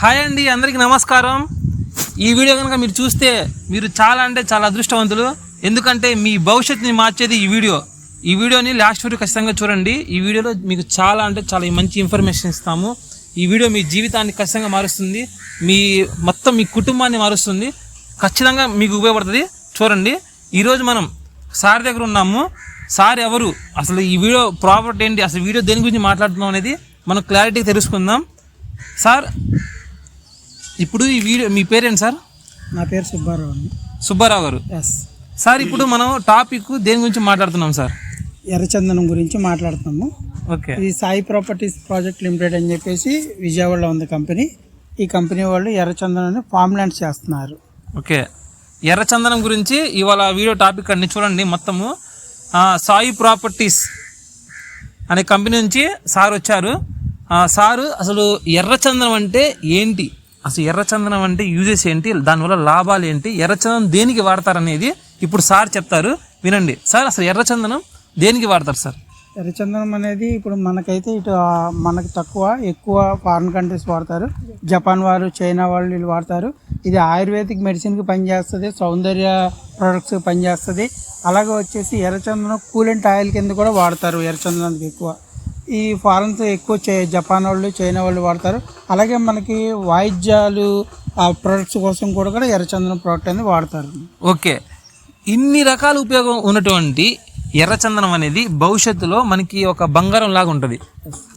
Hi అండి అందరికీ నమస్కారం. ఈ వీడియో కనుక మీరు చూస్తే మీరు చాలా అంటే చాలా అదృష్టవంతులు. ఎందుకంటే మీ భవిష్యత్తుని మార్చేది ఈ వీడియో. ఈ వీడియోని లాస్ట్ వీడియో ఖచ్చితంగా చూడండి. ఈ వీడియోలో మీకు చాలా అంటే చాలా మంచి ఇన్ఫర్మేషన్ ఇస్తాము. ఈ వీడియో మీ జీవితాన్ని ఖచ్చితంగా మారుస్తుంది. మీ మొత్తం మీ కుటుంబాన్ని మారుస్తుంది. ఖచ్చితంగా మీకు ఉపయోగపడుతుంది. చూడండి. ఈరోజు మనం సార్ దగ్గర ఉన్నాము. సార్ ఎవరు? అసలు ఈ వీడియో ప్రాపర్టీ ఏంటి? అసలు వీడియో దేని గురించి మాట్లాడుతున్నాం అనేది మనం క్లారిటీ తెలుసుకుందాం. సార్ ఇప్పుడు ఈ వీడియో మీ పేరేంటి సార్? నా పేరు సుబ్బారావు అండి. సుబ్బారావు గారు. ఎస్ సార్ ఇప్పుడు మనం టాపిక్ దేని గురించి మాట్లాడుతున్నాం సార్? ఎర్రచందనం గురించి మాట్లాడుతున్నాము. ఓకే. ఇది సాయి ప్రాపర్టీస్ ప్రాజెక్ట్ లిమిటెడ్ అని చెప్పేసి విజయవాడలో ఉంది కంపెనీ. ఈ కంపెనీ వాళ్ళు ఎర్రచందనాన్ని ఫామ్ ల్యాండ్స్ చేస్తున్నారు. ఓకే. ఎర్రచందనం గురించి ఇవాళ వీడియో టాపిక్ అన్ని చూడండి మొత్తము. సాయి ప్రాపర్టీస్ అనే కంపెనీ నుంచి సార్ వచ్చారు. సారు అసలు ఎర్రచందనం అంటే ఏంటి? అసలు ఎర్రచందనం అంటే యూజెస్ ఏంటి? దానివల్ల లాభాలు ఏంటి? ఎర్రచందనం దేనికి వాడతారనేది ఇప్పుడు సార్ చెప్తారు. వినండి. సార్ అసలు ఎర్రచందనం దేనికి వాడతారు సార్? ఎర్రచందనం అనేది ఇప్పుడు మనకైతే ఇటు మనకు తక్కువ ఎక్కువ ఫారిన్ కంట్రీస్ వాడతారు. జపాన్ వారు చైనా వాళ్ళు వీళ్ళు వాడతారు. ఇది ఆయుర్వేదిక్ మెడిసిన్కి పనిచేస్తుంది సౌందర్య ప్రొడక్ట్స్కి పనిచేస్తుంది. అలాగే వచ్చేసి ఎర్రచందనం కూలెంట్ ఆయిల్ కింద కూడా వాడతారు ఎర్రచందనానికి ఎక్కువ. ఈ ఫారెన్స్ ఎక్కువ చే- జపాన్ వాళ్ళు చైనా వాళ్ళు వాడతారు. అలాగే మనకి వాయిద్యాలు ఆ ప్రొడక్ట్స్ కోసం కూడా కూడా ఎర్రచందనం ప్రోడక్ట్ అనేది వాడతారు. ఓకే. ఇన్ని రకాల ఉపయోగం ఉన్నటువంటి ఎర్రచందనం అనేది భవిష్యత్తులో మనకి ఒక బంగారం లాగా ఉంటుంది.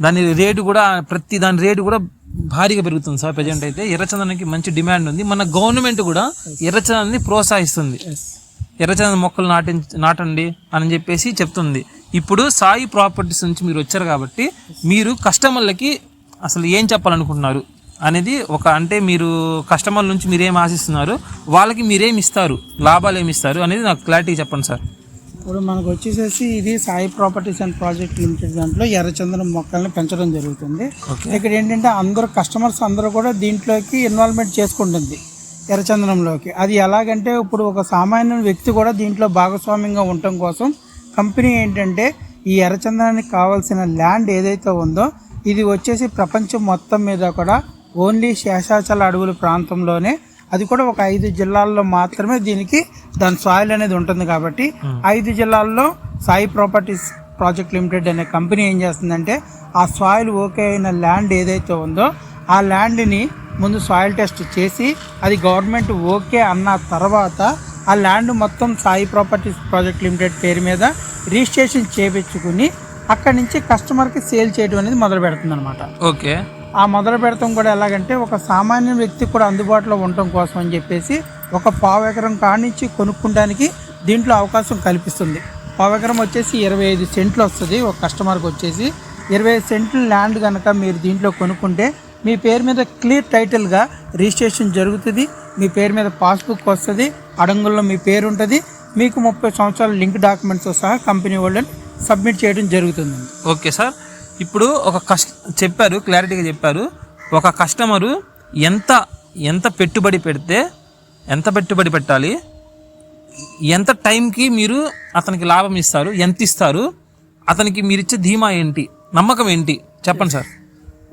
దాని రేటు కూడా ప్రతి దాని రేటు కూడా భారీగా పెరుగుతుంది సార్. ప్రజెంట్ అయితే ఎర్రచందనానికి మంచి డిమాండ్ ఉంది. మన గవర్నమెంట్ కూడా ఎర్రచందనాన్ని ప్రోత్సహిస్తుంది. ఎర్రచందనం మొక్కలు నాటి నాటండి అని చెప్పేసి చెప్తుంది. ఇప్పుడు సాయి ప్రాపర్టీస్ నుంచి మీరు వచ్చారు కాబట్టి మీరు కస్టమర్లకి అసలు ఏం చెప్పాలనుకుంటున్నారు అనేది ఒక అంటే మీరు కస్టమర్ నుంచి మీరేం ఆశిస్తున్నారు వాళ్ళకి మీరేం ఇస్తారు లాభాలు ఏమి ఇస్తారు అనేది నాకు క్లారిటీ చెప్పండి సార్. ఇప్పుడు మనకు వచ్చేసేసి ఇది Sai properties and project limited దాంట్లో ఎర్రచందనం మొక్కల్ని పెంచడం జరుగుతుంది. ఇక్కడ ఏంటంటే అందరూ కస్టమర్స్ అందరూ కూడా దీంట్లోకి ఇన్వాల్వ్మెంట్ చేసుకుంటుంది. ఎర్రచందనంలోకి. అది ఎలాగంటే ఇప్పుడు ఒక సామాన్య వ్యక్తి కూడా దీంట్లో భాగస్వామ్యంగా ఉండటం కోసం కంపెనీ ఏంటంటే ఈ ఎర్రచందనానికి కావాల్సిన ల్యాండ్ ఏదైతే ఉందో ఇది వచ్చేసి ప్రపంచం మొత్తం మీద కూడా ఓన్లీ శేషాచల అడవుల ప్రాంతంలోనే అది కూడా ఒక ఐదు జిల్లాల్లో మాత్రమే దీనికి దాని సాయిల్ అనేది ఉంటుంది కాబట్టి ఐదు జిల్లాల్లో సాయి ప్రాపర్టీస్ ప్రాజెక్ట్ లిమిటెడ్ అనే కంపెనీ ఏం చేస్తుందంటే ఆ సాయిల్ ఓకే అయిన ల్యాండ్ ఏదైతే ఉందో ఆ ల్యాండ్ని ముందు సాయిల్ టెస్ట్ చేసి అది గవర్నమెంట్ ఓకే అన్న తర్వాత ఆ ల్యాండ్ మొత్తం సాయి ప్రాపర్టీస్ ప్రాజెక్ట్ లిమిటెడ్ పేరు మీద రిజిస్ట్రేషన్ చేయించుకుని అక్కడి నుంచి కస్టమర్కి సేల్ చేయడం అనేది మొదలు పెడుతుంది అనమాట ఓకే ఆ మొదలు పెడతాం కూడా ఎలాగంటే ఒక సామాన్య వ్యక్తికి కూడా అందుబాటులో ఉండటం కోసం అని చెప్పేసి ఒక పావు ఎకరం కానించి కొనుక్కోడానికి దీంట్లో అవకాశం కల్పిస్తుంది. పావు ఎకరం వచ్చేసి ఇరవై ఐదు సెంట్లు వస్తుంది. ఒక కస్టమర్కి వచ్చేసి ఇరవై ఐదు సెంట్లు ల్యాండ్ కనుక మీరు దీంట్లో కొనుక్కుంటే మీ పేరు మీద క్లియర్ టైటిల్గా రిజిస్ట్రేషన్ జరుగుతుంది. మీ పేరు మీద పాస్బుక్ వస్తుంది. అడంగుల్లో మీ పేరు ఉంటుంది. మీకు ముప్పై సంవత్సరాల లింక్ డాక్యుమెంట్స్తో సహా కంపెనీ వాళ్ళని సబ్మిట్ చేయడం జరుగుతుంది. Okay sir. ఇప్పుడు ఒక కష్ట చెప్పారు క్లారిటీగా చెప్పారు. ఒక కస్టమరు ఎంత ఎంత పెట్టుబడి పెడితే ఎంత పెట్టుబడి పెట్టాలి ఎంత టైంకి మీరు అతనికి లాభం ఇస్తారు ఎంత ఇస్తారు అతనికి మీరు ఇచ్చే ధీమా ఏంటి నమ్మకం ఏంటి? చెప్పండి సార్.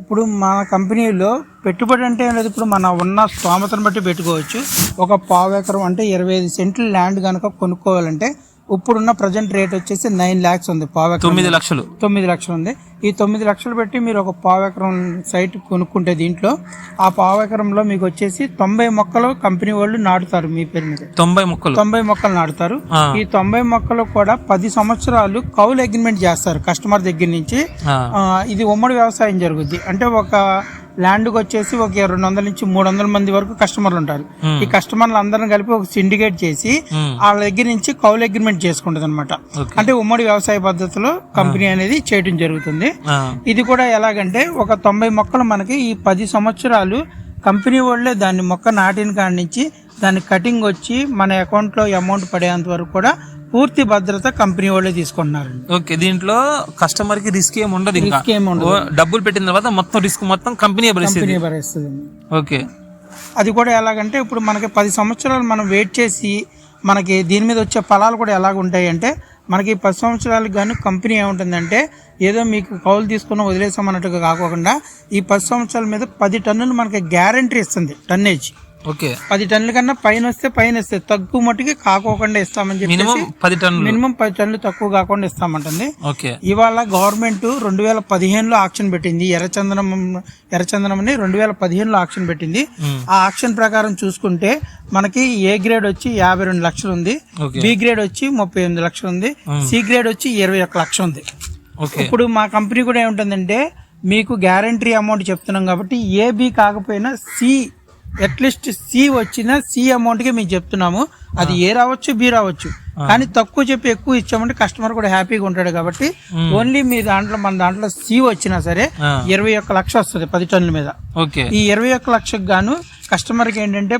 ఇప్పుడు మన కంపెనీలో పెట్టుబడి అంటే ఏం లేదు. ఇప్పుడు మన ఉన్న స్తోమతను బట్టి పెట్టుకోవచ్చు. ఒక పావు ఎకరం అంటే ఇరవై ఐదు సెంట్లు ల్యాండ్ కనుక కొనుక్కోవాలంటే ఇప్పుడున్న ప్రజెంట్ రేట్ వచ్చేసి నైన్ ల్యాక్స్ ఉంది పావు ఎకరం తొమ్మిది లక్షలు. తొమ్మిది లక్షలు ఉంది. ఈ తొమ్మిది లక్షలు పెట్టి మీరు ఒక పావు ఎకరం సైట్ కొనుక్కుంటే దీంట్లో ఆ పావు ఎకరంలో మీకు వచ్చేసి తొంభై మొక్కలు కంపెనీ వాళ్ళు నాటుతారు మీ పేరు మీద. తొంభై మొక్కలు. తొంభై మొక్కలు నాటుతారు. ఈ తొంభై మొక్కలు కూడా పది సంవత్సరాలు కౌలు అగ్రిమెంట్ చేస్తారు కస్టమర్ దగ్గర నుంచి. ఇది ఉమ్మడి వ్యవసాయం జరుగుద్ది. అంటే ఒక ల్యాండ్కి వచ్చేసి ఒక రెండు వందల నుంచి మూడు వందల మంది వరకు కస్టమర్లు ఉంటారు. ఈ కస్టమర్లు అందరం కలిపి ఒక సిండికేట్ చేసి. వాళ్ళ దగ్గర నుంచి కౌలు అగ్రిమెంట్ చేసుకుంటది అనమాట. అంటే ఉమ్మడి వ్యవసాయ పద్ధతిలో కంపెనీ అనేది చేయడం జరుగుతుంది. ఇది కూడా ఎలాగంటే ఒక తొంభై మొక్కలు మనకి ఈ పది సంవత్సరాలు కంపెనీ వాళ్ళే దాన్ని మొక్క నాటిన కాడి నుంచి దాని కటింగ్ వచ్చి మన అకౌంట్లో అమౌంట్ పడేంత వరకు కూడా పూర్తి భద్రత కంపెనీ వాళ్ళే తీసుకుంటున్నారు. ఓకే దీంట్లో కస్టమర్కి రిస్క్ ఏమి ఉండదు ఇంకా. రిస్క్ ఏమి ఉండదు. డబ్బులు పెట్టిన తర్వాత మొత్తం రిస్క్ మొత్తం కంపెనీ భరిస్తుంది. కంపెనీ భరిస్తుంది. ఓకే. అది కూడా ఎలాగంటే ఇప్పుడు మనకి పది సంవత్సరాలు మనం వెయిట్ చేసి మనకి దీని మీద వచ్చే ఫలాలు కూడా ఎలాగ ఉంటాయి అంటే మనకి పది సంవత్సరాలకు గాను కంపెనీ ఏముంటుందంటే ఏదో మీకు కౌలు తీసుకుని వదిలేసామన్నట్టుగా కాకుండా ఈ పది సంవత్సరాల మీద పది టన్నులు మనకి గ్యారంటీ ఇస్తుంది టన్నేజ్ ఓకే. పది టన్నుల కన్నా పైన వస్తే పైన వస్తే తక్కువ మట్టుకి కాకోకుండా ఇస్తామని మినిమం చెప్పేసి పది టన్నులు. మినిమం పది టన్నులు తక్కువ కాకుండా ఇస్తామంటుంది. ఓకే. ఇవాళ గవర్నమెంట్ రెండు వేల పదిహేనులో ఆక్షన్ పెట్టింది. ఎర్రచందనం ఎర్రచందనం రెండు వేల పదిహేనులో ఆక్షన్ పెట్టింది. ఆ ఆక్షన్ ప్రకారం చూసుకుంటే మనకి ఏ గ్రేడ్ వచ్చి యాభై రెండు లక్షలు ఉంది. బి గ్రేడ్ వచ్చి ముప్పై ఎనిమిది లక్షలు ఉంది. సి గ్రేడ్ వచ్చి ఇరవై ఒక్క లక్ష ఉంది. ఓకే. ఇప్పుడు మా కంపెనీ కూడా ఏముంటుందంటే మీకు గ్యారంటీ అమౌంట్ చెప్తున్నాం కాబట్టి ఏ బి కాకపోయినా సి అట్లీస్ట్ సి వచ్చిన సి అమౌంట్కి మేము చెప్తున్నాము. అది ఏ రావచ్చు బి రావచ్చు. కానీ తక్కువ చెప్పి ఎక్కువ ఇచ్చామంటే కస్టమర్ కూడా హ్యాపీగా ఉంటాడు కాబట్టి ఓన్లీ మీ దాంట్లో మన దాంట్లో సి వచ్చినా సరే. ఇరవై ఒక్క లక్ష వస్తుంది పది టన్నుల మీద. ఓకే. ఈ ఇరవై ఒక్క లక్షకు గాను కస్టమర్కి ఏంటంటే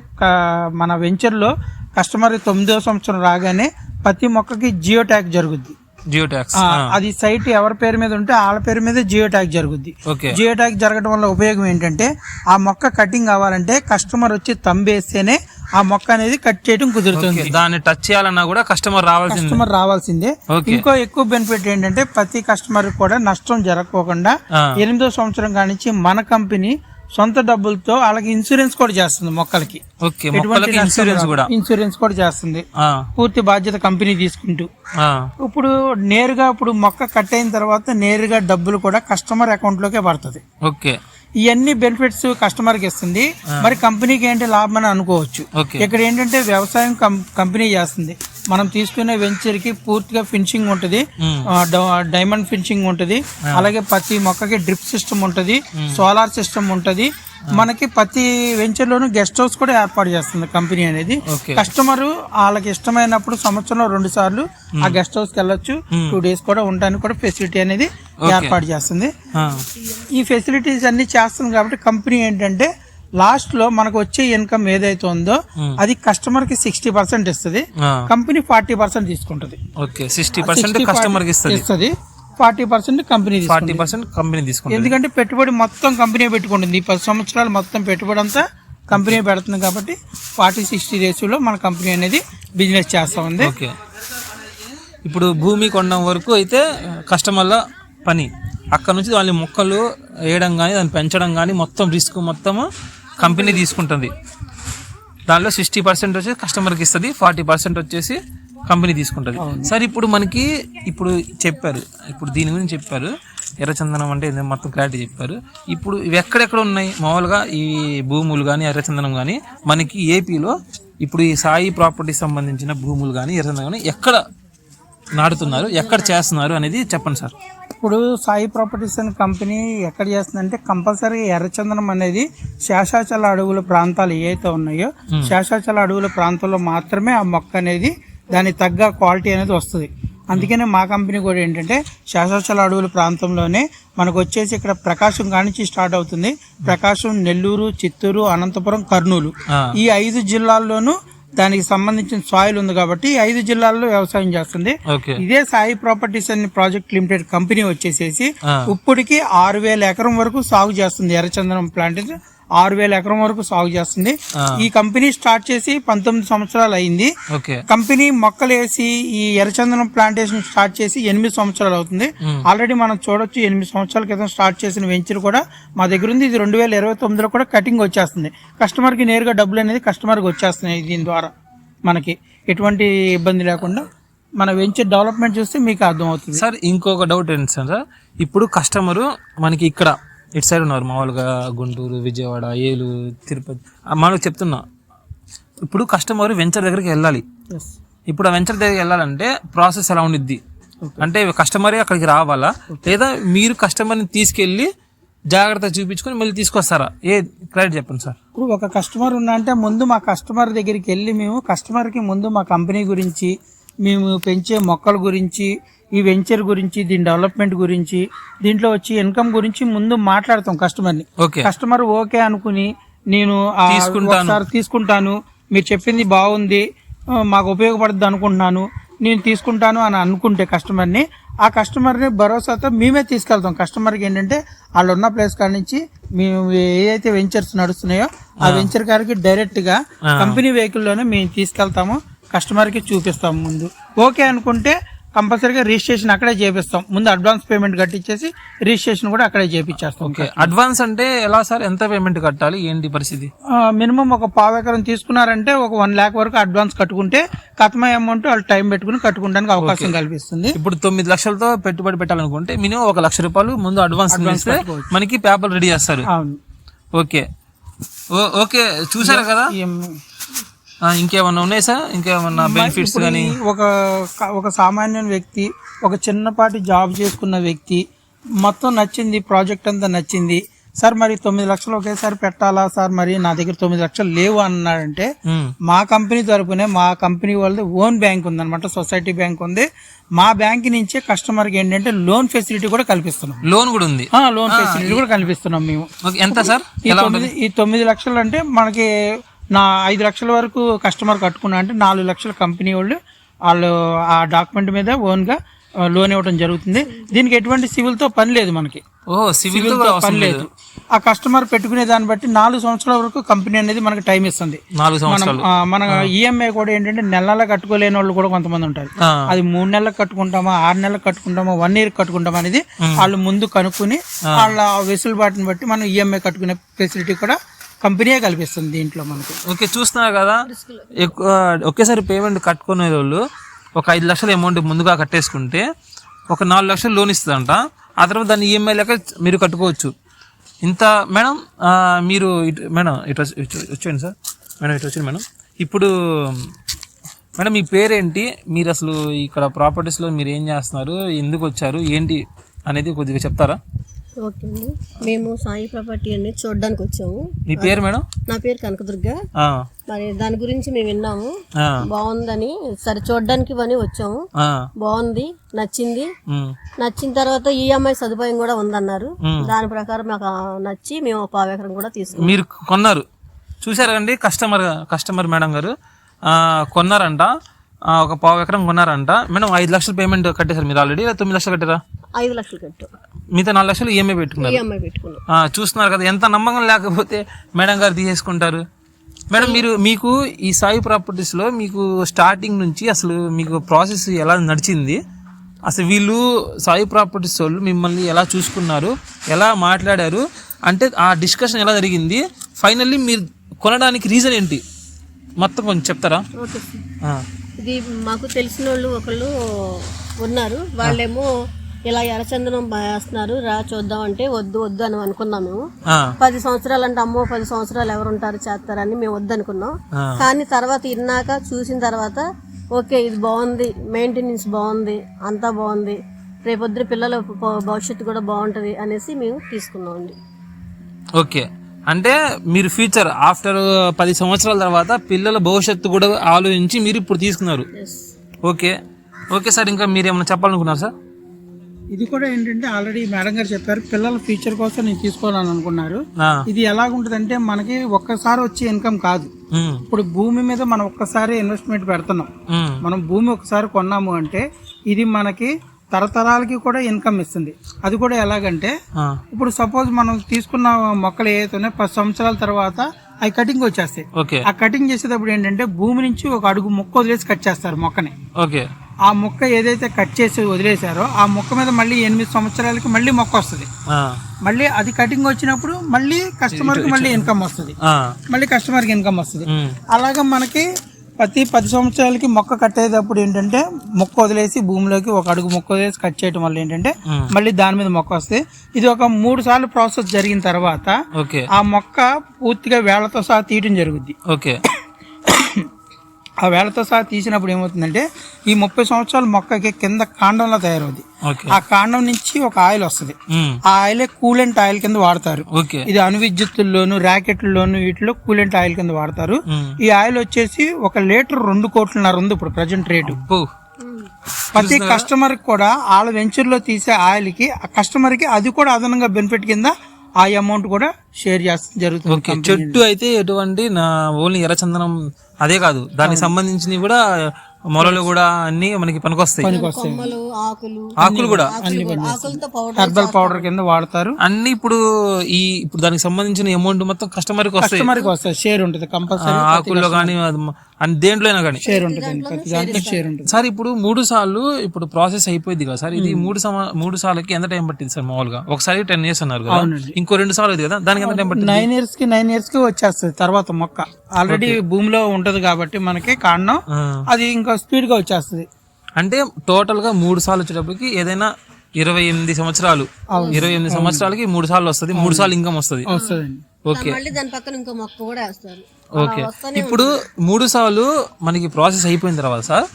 మన వెంచర్లో కస్టమర్ తొమ్మిదో సంవత్సరం రాగానే ప్రతి మొక్కకి జియో ట్యాగ్ జరుగుద్ది. జియో ట్యాక్స్ ఆ, అది సైట్ ఎవరి పేరు మీద ఉంటే వాళ్ళ పేరు మీద జియో ట్యాగ్ జరుగుద్ది. జియో ట్యాగ్ జరగడం వల్ల ఉపయోగం ఏంటంటే ఆ మొక్క కటింగ్ కావాలంటే కస్టమర్ వచ్చి తంబేస్తేనే ఆ మొక్క అనేది కట్ చేయడం కుదురుతుంది. దాన్ని టచ్ చేయాలన్నా కూడా కస్టమర్ రావాల్సింది. కస్టమర్ రావాల్సిందే. ఇంకో ఎక్కువ బెనిఫిట్ ఏంటంటే ప్రతి కస్టమర్ కూడా నష్టం జరగకోకుండా. ఎనిమిదో సంవత్సరం కానించి మన కంపెనీ సొంత డబ్బులతో వాళ్ళకి ఇన్సూరెన్స్ కూడా చేస్తుంది మొక్కలకి. Okay insurance. కూడా. ఇన్సూరెన్స్ కూడా చేస్తుంది. పూర్తి బాధ్యత కంపెనీ తీసుకుంటూ. ఇప్పుడు నేరుగా ఇప్పుడు మొక్క కట్ అయిన తర్వాత నేరుగా డబ్బులు కూడా కస్టమర్ అకౌంట్ లోకే పడుతుంది. ఓకే. ఇవన్నీ బెనిఫిట్స్ కస్టమర్కి ఇస్తుంది మరి కంపెనీకి ఏంటి లాభం అని అనుకోవచ్చు. ఇక్కడ ఏంటంటే వ్యవసాయం కంపెనీ చేస్తుంది. మనం తీసుకునే వెంచర్కి పూర్తిగా ఫినిషింగ్ ఉంటుంది. డైమండ్ ఫినిషింగ్ ఉంటుంది. అలాగే ప్రతి మొక్కకి డ్రిప్ సిస్టమ్ ఉంటుంది. సోలార్ సిస్టమ్ ఉంటుంది. మనకి ప్రతి వెంచర్ లోను గెస్ట్ హౌస్ కూడా ఏర్పాటు చేస్తుంది కంపెనీ అనేది. కస్టమర్ వాళ్ళకి ఇష్టమైనప్పుడు సంవత్సరంలో రెండు సార్లు ఆ గెస్ట్ హౌస్కి వెళ్ళొచ్చు. టూ డేస్ కూడా ఉండడానికి కూడా ఫెసిలిటీ అనేది ఏర్పాటు చేస్తుంది. ఆ, ఈ ఫెసిలిటీస్ అన్ని చేస్తుంది కాబట్టి కంపెనీ ఏంటంటే లాస్ట్లో మనకు వచ్చే ఇన్కమ్ ఏదైతే ఉందో అది కస్టమర్కి సిక్స్టీ పర్సెంట్ ఇస్తుంది కంపెనీ ఫార్టీ పర్సెంట్ తీసుకుంటది. ఓకే సిక్స్టీ పర్సెంట్ కస్టమర్కి ఇస్తుంది. Forty percent company forty percent company తీసుకుంటుంది. ఎందుకంటే పెట్టుబడి మొత్తం కంపెనీ పెట్టుకుంటుంది. ఈ పది సంవత్సరాలు మొత్తం పెట్టుబడి అంతా కంపెనీ పెడుతుంది కాబట్టి ఫార్టీ సిక్స్టీ రేషియోలో మన కంపెనీ అనేది బిజినెస్ చేస్తా ఉంది. ఇప్పుడు భూమి కొనడం వరకు అయితే కస్టమర్ల పని. అక్కడ నుంచి వాళ్ళ మొక్కలు వేయడం కానీ దాన్ని పెంచడం కానీ మొత్తం రిస్క్ మొత్తం కంపెనీ తీసుకుంటుంది. దానిలో సిక్స్టీ పర్సెంట్ వచ్చేసి కస్టమర్కి ఇస్తుంది ఫార్టీ పర్సెంట్ వచ్చేసి కంపెనీ తీసుకుంటుంది. సార్ ఇప్పుడు మనకి ఇప్పుడు చెప్పారు ఇప్పుడు దీని గురించి చెప్పారు. ఎర్రచందనం అంటే మొత్తం క్లారిటీ చెప్పారు. ఇప్పుడు ఇవి ఎక్కడెక్కడ ఉన్నాయి? మామూలుగా ఈ భూములు కానీ ఎర్రచందనం కానీ మనకి ఏపీలో ఇప్పుడు ఈ సాయి ప్రాపర్టీ సంబంధించిన భూములు కానీ ఎర్రచందనం కానీ ఎక్కడ నాటుతున్నారు ఎక్కడ చేస్తున్నారు అనేది చెప్పండి సార్. ఇప్పుడు సాయి ప్రాపర్టీస్ అనే కంపెనీ ఎక్కడ చేస్తుందంటే కంపల్సరీ ఎర్రచందనం అనేది శేషాచల అడవుల ప్రాంతాలు ఏవైతే ఉన్నాయో శేషాచల అడవుల ప్రాంతంలో మాత్రమే ఆ మొక్క అనేది దానికి తగ్గ క్వాలిటీ అనేది వస్తుంది. అందుకనే మా కంపెనీ కూడా ఏంటంటే శేషాచల అడవుల ప్రాంతంలోనే మనకు వచ్చేసి ఇక్కడ ప్రకాశం కానించి స్టార్ట్ అవుతుంది. ప్రకాశం నెల్లూరు చిత్తూరు అనంతపురం కర్నూలు. ఈ ఐదు జిల్లాల్లోనూ దానికి సంబంధించిన సాయిల్ ఉంది కాబట్టి ఐదు జిల్లాల్లో వ్యవసాయం చేస్తుంది. ఇదే సాయి ప్రాపర్టీస్ అనే ప్రాజెక్ట్ లిమిటెడ్ కంపెనీ వచ్చేసేసి ఇప్పటికి ఆరు వేల ఎకరం వరకు సాగు చేస్తుంది ఎర్రచందనం ప్లాంట్. ఆరు వేల ఎకరం వరకు సాగు చేస్తుంది. ఈ కంపెనీ స్టార్ట్ చేసి పంతొమ్మిది సంవత్సరాలు అయింది. కంపెనీ మొక్కలు వేసి ఈ ఎర్రచందనం ప్లాంటేషన్ స్టార్ట్ చేసి ఎనిమిది సంవత్సరాలు అవుతుంది. ఆల్రెడీ మనం చూడొచ్చు ఎనిమిది సంవత్సరాల క్రితం స్టార్ట్ చేసిన వెంచర్ కూడా మా దగ్గర ఉంది. ఇది రెండు వేల ఇరవై తొమ్మిదిలో కూడా కటింగ్ వచ్చేస్తుంది. కస్టమర్కి నేరుగా డబ్బులు అనేది కస్టమర్కి వచ్చేస్తున్నాయి దీని ద్వారా మనకి. ఎటువంటి ఇబ్బంది లేకుండా మన వెంచర్ డెవలప్మెంట్ చూస్తే మీకు అర్థమవుతుంది. సార్ ఇంకొక డౌట్ ఏంటి సార్? ఇప్పుడు కస్టమరు మనకి ఇక్కడ ఇటు సైడ్ ఉన్నారు మామూలుగా గుంటూరు విజయవాడ ఏలూరు తిరుపతి. మనకు చెప్తున్నా. ఇప్పుడు కస్టమర్ వెంచర్ దగ్గరికి వెళ్ళాలి. ఇప్పుడు ఆ వెంచర్ దగ్గరికి వెళ్ళాలంటే ప్రాసెస్ ఎలా ఉండిద్ది? అంటే కస్టమరే అక్కడికి రావాలా? లేదా మీరు కస్టమర్ని తీసుకెళ్ళి జాగ్రత్త చూపించుకొని మళ్ళీ తీసుకొస్తారా? ఏ క్లారిటీ చెప్పండి సార్. ఇప్పుడు ఒక కస్టమర్ ఉన్నా అంటే ముందు మా కస్టమర్ దగ్గరికి వెళ్ళి మేము కస్టమర్కి ముందు మా కంపెనీ గురించి మేము పెంచే మొక్కల గురించి ఈ వెంచర్ గురించి దీని డెవలప్మెంట్ గురించి దీంట్లో వచ్చి ఇన్కమ్ గురించి ముందు మాట్లాడతాం కస్టమర్ని. కస్టమర్ ఓకే అనుకుని నేను. ఒకసారి తీసుకుంటాను. మీరు చెప్పింది బాగుంది. మాకు ఉపయోగపడుతుంది అనుకుంటున్నాను. నేను తీసుకుంటాను అని అనుకుంటే కస్టమర్ని ఆ కస్టమర్ని భరోసాతో మేమే తీసుకెళ్తాం. కస్టమర్కి ఏంటంటే వాళ్ళు ఉన్న ప్లేస్ కాడ నుంచి మేము ఏదైతే వెంచర్స్ నడుస్తున్నాయో ఆ వెంచర్ కాడికి డైరెక్ట్గా కంపెనీ వెహికల్లోనే మేము తీసుకెళ్తాము. కస్టమర్కి చూపిస్తాము ముందు. ఓకే అనుకుంటే కంపల్సరీగా రిజిస్ట్రేషన్ అక్కడే చేపిస్తాం. ముందు అడ్వాన్స్ పేమెంట్ కట్టించేసి రిజిస్ట్రేషన్ కూడా అక్కడే చేపించేస్తాం ఓకే. అడ్వాన్స్ అంటే ఎలా సార్? ఎంత పేమెంట్ కట్టాలి? ఏంటి పరిస్థితి? మినిమం ఒక పావు ఎకరం తీసుకున్నారంటే ఒక వన్ ల్యాక్ వరకు అడ్వాన్స్ కట్టుకుంటే కథమై అమౌంట్ వాళ్ళు టైం పెట్టుకుని కట్టుకోవడానికి అవకాశం కల్పిస్తుంది. ఇప్పుడు తొమ్మిది లక్షలతో పెట్టుబడి పెట్టాలనుకుంటే మినిమం ఒక లక్ష రూపాయలు ముందు అడ్వాన్స్ మనకి పేపర్ రెడీ చేస్తారు. ఓకే. ఓకే. చూసారా కదా? ఇంకేమన్నా ఉన్నాయి సార్? ఇంకేమన్నా బెనిఫిట్స్ కానీ ఒక ఒక సామాన్య వ్యక్తి ఒక చిన్నపాటి జాబ్ చేసుకున్న వ్యక్తి మొత్తం నచ్చింది ప్రాజెక్ట్ అంతా నచ్చింది. సార్ మరి తొమ్మిది లక్షలు ఒకేసారి పెట్టాలా సార్? మరి నా దగ్గర తొమ్మిది లక్షలు లేవు అన్నాడంటే మా కంపెనీ తరపునే మా కంపెనీ వాళ్ళది ఓన్ బ్యాంక్ ఉందన్నమాట సొసైటీ బ్యాంక్ ఉంది. మా బ్యాంక్ నుంచే కస్టమర్కి ఏంటంటే లోన్ ఫెసిలిటీ కూడా కల్పిస్తున్నాం. లోన్ కూడా ఉంది? లోన్ ఫెసిలిటీ కూడా కల్పిస్తున్నాం మేము. ఎంత సార్? ఈ తొమ్మిది లక్షలు అంటే మనకి నా ఐదు లక్షల వరకు కస్టమర్ కట్టుకున్నా అంటే నాలుగు లక్షల కంపెనీ వాళ్ళు వాళ్ళు ఆ డాక్యుమెంట్ మీద ఓన్గా లోన్ ఇవ్వడం జరుగుతుంది. దీనికి ఎటువంటి సివిల్తో పని లేదు మనకి. ఓ సివిల్ పని లేదు. ఆ కస్టమర్ పెట్టుకునే దాన్ని బట్టి నాలుగు సంవత్సరాల వరకు కంపెనీ అనేది మనకి టైం ఇస్తుంది. మనం ఈఎంఐ కూడా ఏంటంటే నెల నెల కట్టుకోలేని వాళ్ళు కూడా కొంతమంది ఉంటారు. అది మూడు నెలలకు కట్టుకుంటామా ఆరు నెలలకు కట్టుకుంటామా వన్ ఇయర్ కట్టుకుంటామా అనేది వాళ్ళు ముందు కనుక్కుని వాళ్ళ వెసులుబాటుని బట్టి మనం ఈఎంఐ కట్టుకునే ఫెసిలిటీ కూడా కంపెనీయే కల్పిస్తుంది దీంట్లో మనకు. ఓకే చూస్తున్నారు కదా ఎక్కువ ఒకేసారి పేమెంట్ కట్టుకునే వాళ్ళు ఒక ఐదు లక్షల అమౌంట్ ముందుగా కట్టేసుకుంటే ఒక నాలుగు లక్షలు లోన్ ఇస్తుందంట. ఆ తర్వాత దాన్ని ఈఎంఐ లెక్క మీరు కట్టుకోవచ్చు. ఇంత మేడం మీరు ఇటు మేడం ఇటు ఇటు వచ్చేయండి సార్. మేడం ఇటు వచ్చింది మేడం. ఇప్పుడు మేడం మీ పేరేంటి? మీరు అసలు ఇక్కడ ప్రాపర్టీస్లో మీరు ఏం చేస్తున్నారు? ఎందుకు వచ్చారు? ఏంటి? అనేది కొద్దిగా చెప్తారా? ఓకే అండి. మేము సాయి ప్రాపర్టీ అనేది చూడడానికి వచ్చాము. మీ పేరు మేడం? నా పేరు కనకదుర్గ. మరి దాని గురించి మేము విన్నాము. బాగుందని సరే చూడడానికి అని వచ్చాము. బాగుంది నచ్చింది. నచ్చిన తర్వాత ఈఎంఐ సదుపాయం కూడా ఉందన్నారు. దాని ప్రకారం మాకు నచ్చి మేము పావు ఎకరం కూడా తీసుకున్నాం. మీరు కొన్నారు. చూసారా అండి కస్టమర్ కస్టమర్ మేడం గారు. కొన్నారంట. ఒక పావు ఎకరం కొన్నారంట. మేడం ఐదు లక్షలు పేమెంట్ కట్టేశారు మీరు ఆల్రెడీ తొమ్మిది లక్షలు కట్టారా? ఐదు లక్షలు కట్టు. మిగతా నాలుగు లక్షలు ఈఎంఐ పెట్టుకున్నారు. ఈఎంఐ పెట్టుకున్నాం. ఆ, చూస్తున్నారు కదా ఎంత నమ్మకం లేకపోతే మేడం గారు తీసేసుకుంటారు? మేడం మీరు మీకు ఈ సాయి ప్రాపర్టీస్లో మీకు స్టార్టింగ్ నుంచి అసలు మీకు ప్రాసెస్ ఎలా నడిచింది? అసలు వీళ్ళు సాయి ప్రాపర్టీస్ వాళ్ళు మిమ్మల్ని ఎలా చూసుకున్నారు? ఎలా మాట్లాడారు? అంటే ఆ డిస్కషన్ ఎలా జరిగింది? ఫైనల్లీ మీరు కొనడానికి రీజన్ ఏంటి? మొత్తం కొంచెం చెప్తారా? Okay sir. ఆ, ఇది మాకు తెలిసిన వాళ్ళు ఒకళ్ళు ఉన్నారు. వాళ్ళేమో ఇలా ఎర్రచందనం వేస్తున్నారు. రా చూద్దాం అంటే వద్దు వద్దు అని అనుకున్నాం మేము. పది సంవత్సరాలు అంటే అమ్మో పది సంవత్సరాలు ఎవరు ఉంటారు చేస్తారని మేము వద్దనుకున్నాం. ఆ. కానీ తర్వాత ఇన్నాక చూసిన తర్వాత ఓకే ఇది బాగుంది మెయింటెనెన్స్ బాగుంది అంతా బాగుంది. రేపొద్దు పిల్లల భవిష్యత్తు కూడా బాగుంటుంది అనేసి మేము తీసుకున్నాం అండి. ఓకే. అంటే మీరు ఫ్యూచర్ ఆఫ్టర్ పది సంవత్సరాల తర్వాత పిల్లల భవిష్యత్తు కూడా ఆలోచించి మీరు ఇప్పుడు తీసుకున్నారు. ఓకే. ఓకే సార్ ఇంకా మీరు ఏమైనా చెప్పాలనుకున్నారు సార్? ఇది కూడా ఏంటంటే ఆల్రెడీ మేడం గారు చెప్పారు పిల్లల ఫ్యూచర్ కోసం నేను తీసుకోవాలని అనుకున్నారు. ఇది ఎలాగుంటుందంటే మనకి ఒక్కసారి వచ్చే ఇన్కమ్ కాదు. ఇప్పుడు భూమి మీద మనం ఒక్కసారి ఇన్వెస్ట్మెంట్ పెడుతున్నాం. మనం భూమి ఒకసారి కొన్నాము అంటే ఇది మనకి తరతరాలకి కూడా ఇన్కమ్ ఇస్తుంది. అది కూడా ఎలాగంటే ఇప్పుడు సపోజ్ మనం తీసుకున్న మొక్కలు ఏవైతే ఉన్నాయో పది సంవత్సరాల తర్వాత అవి కటింగ్ వచ్చేస్తాయి. ఆ కటింగ్ చేసేటప్పుడు ఏంటంటే భూమి నుంచి ఒక అడుగు మొక్క వదిలేసి కట్ చేస్తారు మొక్కని. ఓకే. ఆ మొక్క ఏదైతే కట్ చేసి వదిలేశారో ఆ మొక్క మీద మళ్ళీ ఎనిమిది సంవత్సరాలకి మళ్ళీ మొక్క వస్తుంది. మళ్ళీ అది కటింగ్ వచ్చినప్పుడు మళ్ళీ కస్టమర్కి మళ్ళీ ఇన్కమ్ వస్తుంది. మళ్ళీ కస్టమర్కి ఇన్కమ్ వస్తుంది. అలాగా మనకి ప్రతి పది సంవత్సరాలకి మొక్క కట్టేటప్పుడు ఏంటంటే మొక్క వదిలేసి భూమిలోకి ఒక అడుగు మొక్క వదిలేసి కట్ చేయడం వల్ల ఏంటంటే మళ్ళీ దాని మీద మొక్క వస్తుంది. ఇది ఒక మూడు సార్లు ప్రాసెస్ జరిగిన తర్వాత ఓకే. ఆ మొక్క పూర్తిగా వేళ్ళతో సహా తీయటం జరుగుద్ది. ఓకే. ఆ వేళ్ళతో సహా తీసినప్పుడు ఏమవుతుందంటే ఈ ముప్పై సంవత్సరాల మొక్కకి కింద కాండంలో తయారవుద్ది. ఆ కాండం నుంచి ఒక ఆయిల్ వస్తుంది. ఆ ఆయిలే కూలెంట్ ఆయిల్ కింద వాడతారు. ఇది అణు విద్యుత్తుల్లోను ర్యాకెట్లలోను వీటిలో కూలెంట్ ఆయిల్ కింద వాడతారు. ఈ ఆయిల్ వచ్చేసి ఒక లీటర్ రెండు కోట్లన్నర ఉంది ఇప్పుడు ప్రజెంట్ రేటు. ప్రతి కస్టమర్ కూడా వాళ్ళ వెంచర్లో తీసే ఆయిల్కి ఆ కస్టమర్కి అది కూడా అదనంగా బెనిఫిట్ కింద ఆ అమౌంట్ కూడా షేర్ చేస్తాం జరుగుతుంది ఓకే చెట్టు అయితే ఎటువంటి నా ఓన్లీ ఎర్రచందనం అదే కాదు. దానికి సంబంధించినవి కూడా మొలలు కూడా అన్ని మనకి పనికొస్తాయి. కొమ్మలు ఆకులు. ఆకులు కూడా. హెర్బల్ పౌడర్ కింద వాడతారు. అన్ని ఇప్పుడు ఈ ఇప్పుడు దానికి సంబంధించిన అమౌంట్ మొత్తం కస్టమర్కి వస్తాయి. కస్టమర్కి వస్తుంది షేర్ ఉంటుంది కంపల్సరీ ఆకుల్లో కానీ అండ్ దేంట్లో అయినా కానీ. షేర్ ఉంటుంది ప్రతి దాంట్లో షేర్ ఉంటుంది. సార్ ఇప్పుడు మూడు సార్లు ఇప్పుడు ప్రాసెస్ అయిపోయింది కదా సార్ ఇది మూడు సమ మూడు సార్లకి ఎంత టైం పట్టింది సార్ మామూలుగా? ఒకసారి టెన్ ఇయర్స్ అన్నారు కదా ఇంకో రెండు సార్లు అయింది కదా దానికి ఎంత టైం పట్టింది? నైన్ ఇయర్స్కి నైన్ ఇయర్స్కి వచ్చేస్తుంది తర్వాత మొక్క. ఆల్రెడీ భూమిలో ఉంటది కాబట్టి మనకి కాండం. అది ఇంకా స్పీడ్గా వచ్చేస్తుంది. అంటే టోటల్గా మూడు సార్లు వచ్చేటప్పటికి ఏదైనా ఇరవై ఎనిమిది సంవత్సరాలు. ఇరవై ఎనిమిది సంవత్సరాలకి మూడు సార్లు వస్తుంది మూడు సార్లు ఇన్కమ్ వస్తుంది. ఓకే మళ్ళీ దాని పక్కన ఇంకో మొక్క కూడా వేస్తారు. ఓకే. ఇప్పుడు మూడు సార్లు మనకి ప్రాసెస్ అయిపోయిన తర్వాత సార్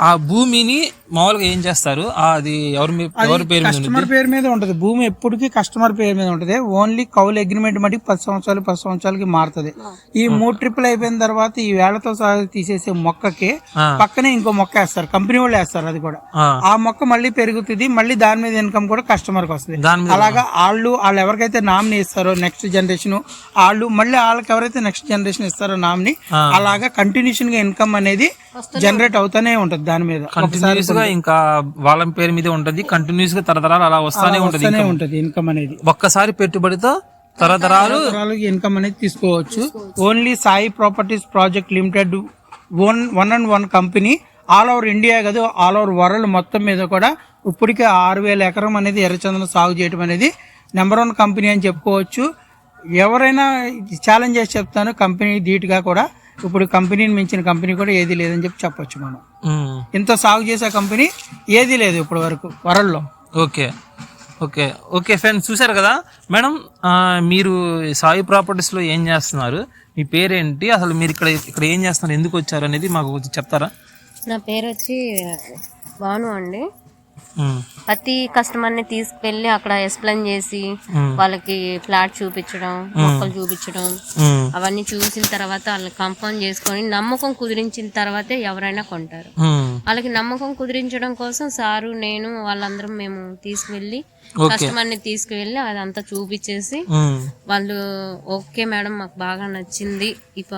ఆ భూమిని మామూలుగా ఏం చేస్తారు? అది ఎవరి ఎవరి పేరు కస్టమర్ పేరు మీద ఉంటది. భూమి ఎప్పటికీ కస్టమర్ పేరు మీద ఉంటది. ఓన్లీ కౌలు అగ్రిమెంట్ మటుకు పది సంవత్సరాలు పది సంవత్సరాలకి మారుతుంది. ఈ మూడు ట్రిప్పులు అయిపోయిన తర్వాత ఈ వేళతో సహా తీసేసే మొక్కకి. పక్కనే ఇంకో మొక్క వేస్తారు. కంపెనీ వాళ్ళు వేస్తారు అది కూడా. ఆ, మొక్క మళ్ళీ పెరుగుతుంది మళ్ళీ దాని మీద ఇన్కమ్ కూడా కస్టమర్కి వస్తుంది. అలాగా వాళ్ళు వాళ్ళు ఎవరికైతే నామినీ ఇస్తారో నెక్స్ట్ జనరేషన్ వాళ్ళు మళ్ళీ వాళ్ళకి ఎవరైతే నెక్స్ట్ జనరేషన్ ఇస్తారో నామినీ. అలాగా కంటిన్యూషన్గా ఇన్కమ్ అనేది జనరేట్ అవుతానే ఉంటది దాని మీద. కంటిన్యూస్గా ఇంకా వాళ్ళ పేరు మీదే ఉంటది. కంటిన్యూస్గా తరతరాలు అలా వస్తానే ఉంటది ఉంటది ఇన్కమ్ అనేది. ఒక్కసారి పెట్టుబడితో తరతరాలు ఇన్కమ్ అనేది తీసుకోవచ్చు. Only Sai properties project limited one one and one company all over India కాదు ఆల్ ఓవర్ వరల్డ్ మొత్తం మీద కూడా ఇప్పటికే ఆరు వేల ఎకరం అనేది ఎర్రచందనం సాగు చేయడం అనేది నెంబర్ వన్ కంపెనీ అని చెప్పుకోవచ్చు. ఎవరైనా ఛాలెంజ్ చేసి చెప్తాను కంపెనీ ధీటుగా కూడా ఇప్పుడు కంపెనీని మించిన కంపెనీ కూడా ఏది లేదని చెప్పి చెప్పొచ్చు మనం. ఇంత సాగు చేసే కంపెనీ ఏది లేదు ఇప్పటి వరకు వరల్డ్లో. ఓకే. ఓకే. ఓకే ఫ్రెండ్స్ చూసారు కదా? మేడం మీరు సాయి ప్రాపర్టీస్లో ఏం చేస్తున్నారు? మీ పేరేంటి? అసలు మీరు ఇక్కడ ఇక్కడ ఏం చేస్తున్నారు? ఎందుకు వచ్చారు అనేది మాకు కొంచెం చెప్తారా? నా పేరు వచ్చి భాను అండి. ప్రతి కస్టమర్ని తీసుకెళ్ళి అక్కడ ఎక్స్ప్లెయిన్ చేసి వాళ్ళకి ఫ్లాట్ చూపించడం మొక్కలు చూపించడం అవన్నీ చూసిన తర్వాత వాళ్ళని కన్ఫర్మ్ చేసుకొని నమ్మకం కుదిరించిన తర్వాతే ఎవరైనా కొంటారు. వాళ్ళకి నమ్మకం కుదిరించడం కోసం సారు నేను వాళ్ళందరం మేము తీసుకువెళ్ళి ఓకే. కస్టమర్ని తీసుకువెళ్ళి అదంతా చూపించేసి వాళ్ళు ఓకే మేడం మాకు బాగా నచ్చింది. ఇక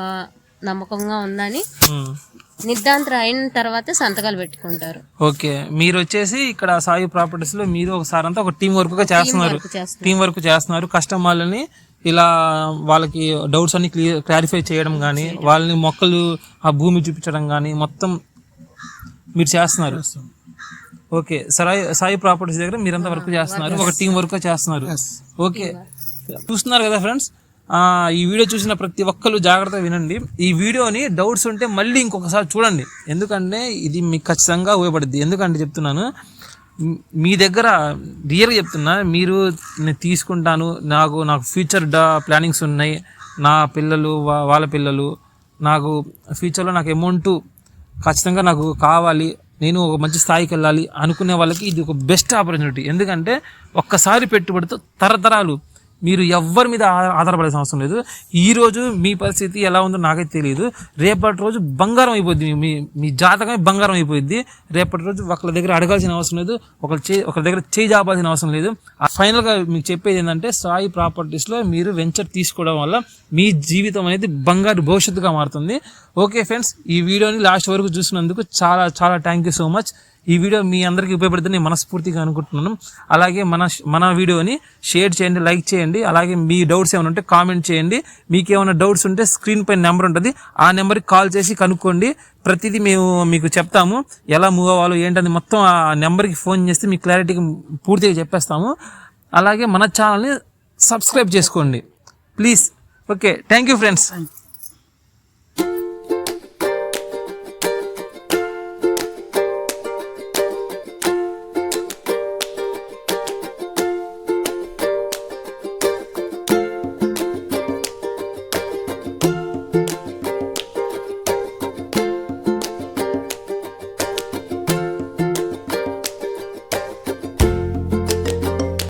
నమ్మకంగా ఉందని. నిర్ధాంతర అయిన తర్వాత సంతకాలు పెట్టుకుంటారు. ఓకే. మీరు వచ్చేసి ఇక్కడ సాయి ప్రాపర్టీస్లో మీరు ఒకసారి అంతా ఒక టీం వర్క్గా చేస్తున్నారు. టీం వర్క్ చేస్తున్నారు. కస్టమర్లని ఇలా వాళ్ళకి డౌట్స్ అన్ని క్లియర్ క్లారిఫై చేయడం కానీ వాళ్ళని మొక్కలు ఆ భూమి చూపించడం కానీ మొత్తం మీరు చేస్తున్నారు. ఓకే. సాయి సాయి ప్రాపర్టీస్ దగ్గర మీరంతా వర్క్ చేస్తున్నారు. ఒక టీం వర్క్ చేస్తున్నారు. ఓకే. చూస్తున్నారు కదా ఫ్రెండ్స్? ఈ వీడియో చూసిన ప్రతి ఒక్కరు జాగ్రత్తగా వినండి. ఈ వీడియోని డౌట్స్ ఉంటే మళ్ళీ ఇంకొకసారి చూడండి. ఎందుకంటే ఇది మీకు ఖచ్చితంగా ఉపయోగపడుద్ది. ఎందుకంటే చెప్తున్నాను మీ- దగ్గర రియల్గా చెప్తున్నా మీరు నేను తీసుకుంటాను నాకు నాకు ఫ్యూచర్ డా ప్లానింగ్స్ ఉన్నాయి. నా పిల్లలు వా- వాళ్ళ పిల్లలు నాకు ఫ్యూచర్లో నాకు అమౌంట్ ఖచ్చితంగా నాకు కావాలి. నేను ఒక మంచి స్థాయికి వెళ్ళాలి అనుకునే వాళ్ళకి ఇది ఒక బెస్ట్ ఆపర్చునిటీ. ఎందుకంటే ఒక్కసారి పెట్టుబడితో తరతరాలు మీరు ఎవ్వరి మీద ఆధారపడాల్సిన అవసరం లేదు. ఈ రోజు మీ పరిస్థితి ఎలా ఉందో నాకైతే తెలియదు. రేపటి రోజు బంగారం అయిపోద్ది మీ మీ జాతకమే బంగారం అయిపోయింది రేపటి రోజు ఒకళ్ళ దగ్గర అడగాల్సిన అవసరం లేదు. ఒకరి చే ఒకరి దగ్గర చేయి జాపాల్సిన అవసరం లేదు. ఆ ఫైనల్గా మీకు చెప్పేది ఏంటంటే సాయి ప్రాపర్టీస్లో మీరు వెంచర్ తీసుకోవడం వల్ల మీ జీవితం అనేది బంగారు భవిష్యత్తుగా మారుతుంది. ఓకే ఫ్రెండ్స్ ఈ వీడియోని లాస్ట్ వరకు చూసినందుకు చాలా చాలా థ్యాంక్ యూ సో మచ్ ఈ వీడియో మీ అందరికీ ఉపయోగపడుతుందని మనస్ఫూర్తిగా అనుకుంటున్నాను. అలాగే మన మన వీడియోని షేర్ చేయండి లైక్ చేయండి అలాగే మీ డౌట్స్ ఏమైనా ఉంటే కామెంట్ చేయండి. మీకు ఏమైనా డౌట్స్ ఉంటే స్క్రీన్ పైన నెంబర్ ఉంటుంది. ఆ నెంబర్కి కాల్ చేసి కనుక్కోండి. ప్రతిదీ మేము మీకు చెప్తాము. ఎలా మూవ్ అవ్వాలో ఏంటని మొత్తం ఆ నెంబర్కి ఫోన్ చేస్తే మీకు క్లారిటీకి పూర్తిగా చెప్పేస్తాము. అలాగే మన ఛానల్ని సబ్స్క్రైబ్ చేసుకోండి. Please. Okay. Thank you friends.